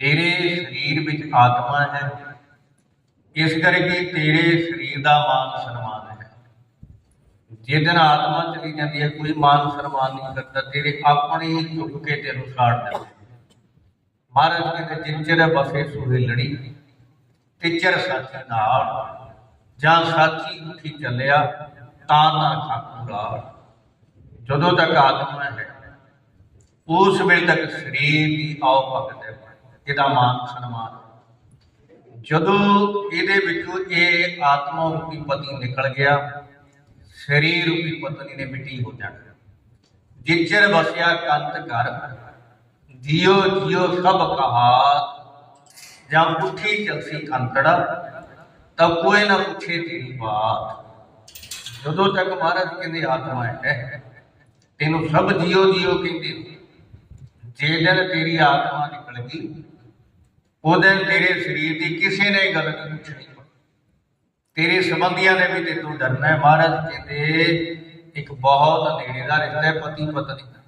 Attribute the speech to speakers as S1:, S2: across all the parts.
S1: ਤੇਰੇ ਸਰੀਰ ਵਿੱਚ ਆਤਮਾ ਹੈ। ਇਸ ਕਰਕੇ ਤੇਰੇ ਸਰੀਰ ਦਾ ਮਾਨ ਸਨਮਾਨ ਹੈ। ਜੇ ਦਿਨ ਆਤਮਾ ਚਲੀ ਜਾਂਦੀ ਹੈ, ਕੋਈ ਮਾਨ ਸਨਮਾਨ ਨਹੀਂ ਕਰਦਾ। ਤੇਰੇ ਆਪਣੇ ਹੀ ਝੁਕ ਕੇ ਤੈਨੂੰ ਸਾੜ ਦਿੰਦੇ ਮਹਾਰਾਜ ਕਹਿੰਦੇ ਜਿੰਚਰ ਬਸੇ ਸੁਹੇਲੜੀ ਤਿਚਰ ਸਾਥੀ ਨਾਲ। ਜਾਂ ਸਾਥੀ ਉੱਠੀ ਚੱਲਿਆ, ਤਾਂ ਨਾ ਖਾਕੂੜਾ ਜਦੋਂ ਤੱਕ ਆਤਮਾ ਹੈ, ਉਸ ਵੇਲੇ ਤੱਕ ਸਰੀਰ ਦੀ ਆਓ ਭਗਤ ਹੈ। ਇਹਦਾ ਮਾਨ ਸਨਮਾਨ। ਜਦੋਂ ਇਹਦੇ ਵਿੱਚੋਂ ਇਹ ਆਤਮਾ ਰੂਪੀ ਪਤੀ ਨਿਕਲ ਗਿਆ, ਸਰੀਰ ਰੂਪੀ ਪਤਨੀ ਨੇ ਮਿੱਟੀ ਹੋ ਜਾਣਾ। ਜਿਚਰ ਵਸਿਆ ਕੰਤ ਘਰ ਜਿਉ ਜਿਉ ਸਭ ਕਹਾਤ। ਜਾਂ ਉੱਠੀ ਚਲਸੀ ਅੰਤੜਾ, ਤਾਂ ਕੋਈ ਨਾ ਪੁੱਛੇ ਤੇਰੀ ਬਾਤ। ਜਦੋਂ ਤੱਕ ਮਹਾਰਾਜ ਕਹਿੰਦੇ ਆਤਮਾ ਹੈ, ਤੈਨੂੰ ਸਭ ਜਿਉ ਜਿਉ ਕਹਿੰਦੇ ਨੇ। ਜੇ ਦਿਨ ਤੇਰੀ ਆਤਮਾ ਨਿਕਲ ਗਈ ਉਹ ਦਿਨ ਤੇਰੇ ਸਰੀਰ ਦੀ ਕਿਸੇ ਨੇ ਗੱਲ ਨਹੀਂ ਪੁੱਛਣੀ। ਤੇਰੇ ਸੰਬੰਧੀਆਂ ਨੇ ਵੀ ਤੇ ਤੂੰ ਡਰਨਾ ਹੈ ਮਹਾਰਾਜ, ਕਹਿੰਦੇ ਇੱਕ ਬਹੁਤ ਨੇੜੇ ਦਾ ਰਿਸ਼ਤਾ ਹੈ, ਪਤੀ ਪਤਨੀ ਦਾ।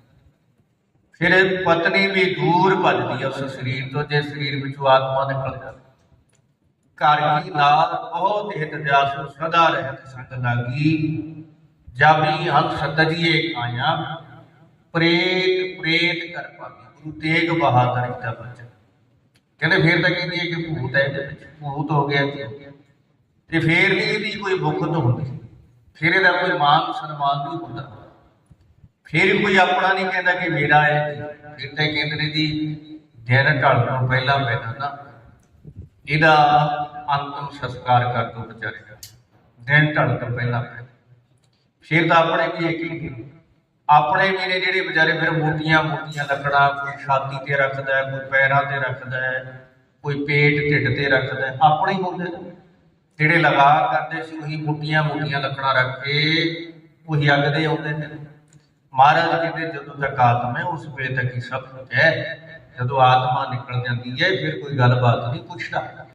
S1: ਫਿਰ ਪਤਨੀ ਵੀ ਦੂਰ ਭੱਜਦੀ ਹੈ ਉਸ ਸਰੀਰ ਤੋਂ ਜੇ ਸਰੀਰ ਵਿੱਚੋਂ ਆਤਮਾ ਨਿਕਲ ਜਾਵੇ ਘਰ ਕੀ ਨਾਲ ਬਹੁਤ ਹਿਤ ਸਦਾ ਰਹਿਤ ਸੰਗ ਲਾਗੀ। ਜਾਬੀ ਹੰਸ ਤਜੀਏ ਆਇਆ ਪ੍ਰੇਤ ਪ੍ਰੇਤ ਕਰ ਪਾਵੀ ਗੁਰੂ ਤੇਗ ਬਹਾਦਰ ਜੀ ਦਾ ਬਚਨ। ਕਹਿੰਦੇ ਫੇਰ ਤਾਂ ਕਹਿੰਦੀ ਹੈ ਕਿ ਭੂਤ ਹੈ ਇਹਦੇ ਵਿੱਚ, ਭੂਤ ਹੋ ਗਿਆ ਜੀ। ਤੇ ਫੇਰ ਨਹੀਂ ਇਹਦੀ ਕੋਈ ਬੁੱਕਤ ਹੁੰਦੀ ਫਿਰ ਇਹਦਾ ਕੋਈ ਮਾਨ ਸਨਮਾਨ ਨਹੀਂ ਹੁੰਦਾ। ਫਿਰ ਕੋਈ ਆਪਣਾ ਨਹੀਂ ਕਹਿੰਦਾ ਕਿ ਮੇਰਾ ਹੈ ਫਿਰ ਤਾਂ ਇਹ ਕਹਿੰਦੇ ਨੇ ਜੀ ਦਿਨ ਢਲ ਤੋਂ ਪਹਿਲਾਂ ਪਹਿਲਾਂ ਨਾ ਇਹਦਾ ਅੰਤਮ ਸੰਸਕਾਰ ਕਰ ਦੋ ਵਿਚਾਰੇ ਦਾ। ਦਿਨ ਢਲ ਤੋਂ ਪਹਿਲਾਂ ਪਹਿਲਾਂ ਫਿਰ ਤਾਂ ਆਪਣੇ ਕੀ ਯਕੀਨ ਆਪਣੇ ਵੀ ਜਿਹੜੇ ਵਿਚਾਰੇ ਫਿਰ ਮੋਟੀਆਂ ਮੋਟੀਆਂ ਲੱਕੜਾਂ, ਕੋਈ ਛਾਤੀ ਤੇ ਰੱਖਦਾ ਕੋਈ ਪੈਰਾਂ ਤੇ ਰੱਖਦਾ ਕੋਈ ਪੇਟ ਢਿੱਡ ਤੇ ਰੱਖਦਾ ਆਪਣੇ ਹੀ ਹੁੰਦੇ ਨੇ। ਜਿਹੜੇ ਲਗਾ ਕਰਦੇ ਸੀ, ਉਹੀ ਮੋਟੀਆਂ ਮੋਟੀਆਂ ਲੱਕੜਾਂ ਰੱਖ ਕੇ ਉਹੀ ਅੱਗ ਦੇ ਆਉਂਦੇ ਨੇ। ਮਹਾਰਾਜ ਕਹਿੰਦੇ, ਜਦੋਂ ਤੱਕ ਆਤਮਾ ਹੈ, ਉਸ ਵੇਲੇ ਤੱਕ ਹੀ ਸਭ ਕੁਝ ਹੈ। ਜਦੋਂ ਆਤਮਾ ਨਿਕਲ ਜਾਂਦੀ ਹੈ, ਫਿਰ ਕੋਈ ਗੱਲਬਾਤ ਨਹੀਂ ਪੁੱਛਦਾ